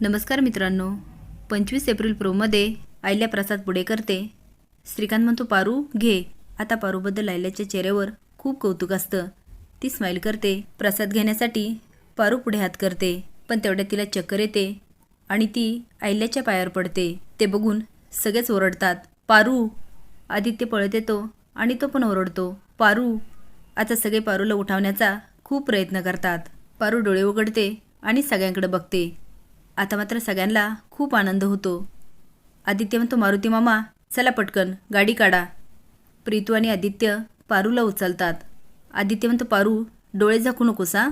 नमस्कार मित्रांनो. पंचवीस एप्रिल प्रोमध्ये आयल्या प्रसाद पुढे करते श्रीकांत म्हणतो पारू घे. आता पारूबद्दल आयल्याच्या चेहऱ्यावर खूप कौतुक असतं. ती स्माईल करते प्रसाद घेण्यासाठी पारू पुढे हात करते पण तेवढ्यात तिला चक्कर येते आणि ती आयल्याच्या पायावर पडते. ते बघून सगळेच ओरडतात पारू. आदित्य पळत येतो आणि तो पण ओरडतो पारू. आता सगळे पारूला उठवण्याचा खूप प्रयत्न करतात. पारू डोळे उघडते आणि सगळ्यांकडे बघते. आता मात्र सगळ्यांना खूप आनंद होतो. आदित्य म्हणतो मारुती मामा चला पटकन गाडी काढा. प्रीतू आणि आदित्य पारूला उचलतात. आदित्य म्हणतो पारू डोळे झाकू नकोस हा.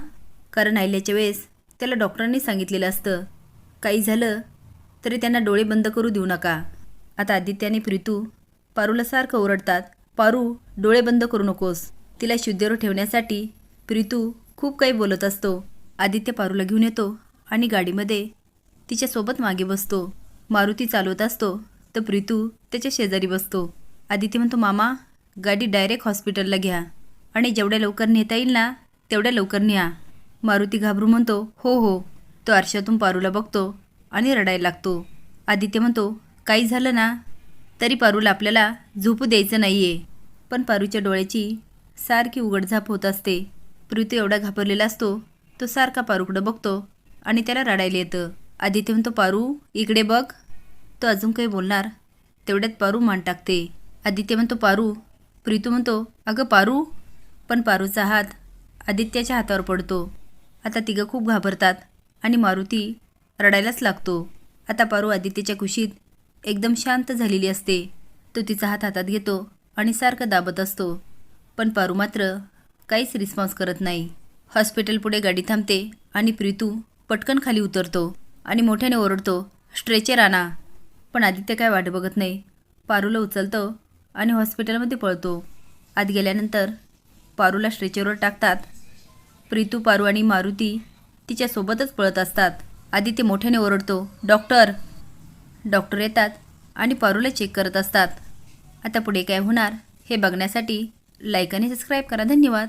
कारण आयल्याच्या वेळेस त्याला डॉक्टरांनी सांगितलेलं असतं. काही झालं तरी त्यांना डोळे बंद करू देऊ नका. आता आदित्य आणि प्रीतू पारूला सारखं ओरडतात पारू डोळे बंद करू नकोस. तिला शुद्धीवर ठेवण्यासाठी प्रीतू खूप काही बोलत असतो. आदित्य पारूला घेऊन येतो आणि गाडीमध्ये तिच्यासोबत मागे बसतो. मारुती चालवत असतो. तर प्रीतू त्याच्या शेजारी बसतो. आदित्य म्हणतो मामा गाडी डायरेक्ट हॉस्पिटलला घ्या. आणि जेवढ्या लवकर नेता येईल ना तेवढ्या लवकर न्या. मारुती घाबरू म्हणतो हो हो. तो आरशातून पारूला बघतो आणि रडायला लागतो. आदित्य म्हणतो काही झालं ना? तरी पारूला आपल्याला झोपू द्यायचं नाही आहे पण पारूच्या डोळ्याची सारखी उघडझाप होत असते. पृथ्वी एवढा घाबरलेला असतो तो सारखा पारूकडं बघतो आणि त्याला रडायला येतं. आदित्य म्हणतो पारू इकडे बघ. तो अजून काही बोलणार. तेवढ्यात पारू मान टाकते. आदित्य म्हणतो पारू. प्रीतू म्हणतो अगं पारू. पण पारूचा हात आदित्याच्या हातावर पडतो. आता तिघं खूप घाबरतात आणि मारुती रडायलाच लागतो. आता पारू आदित्यच्या कुशीत एकदम शांत झालेली असते. तो तिचा हात हातात घेतो आणि सारखं दाबत असतो. पण पारू मात्र काहीच रिस्पॉन्स करत नाही. हॉस्पिटल पुढे गाडी थांबते आणि प्रीतू पटकन खाली उतरतो. आणि मोठ्याने ओरडतो स्ट्रेचर आणा पण आदित्य काय वाट बघत नाही. पारूला उचलतो आणि हॉस्पिटलमध्ये पळतो. आत गेल्यानंतर पारूला स्ट्रेचरवर टाकतात. प्रीतू पारू आणि मारुती तिच्यासोबतच पळत असतात. आदित्य मोठ्याने ओरडतो डॉक्टर. डॉक्टर येतात आणि पारूला चेक करत असतात. आता पुढे काय होणार हे बघण्यासाठी लाईक आणि सबस्क्राईब करा. धन्यवाद.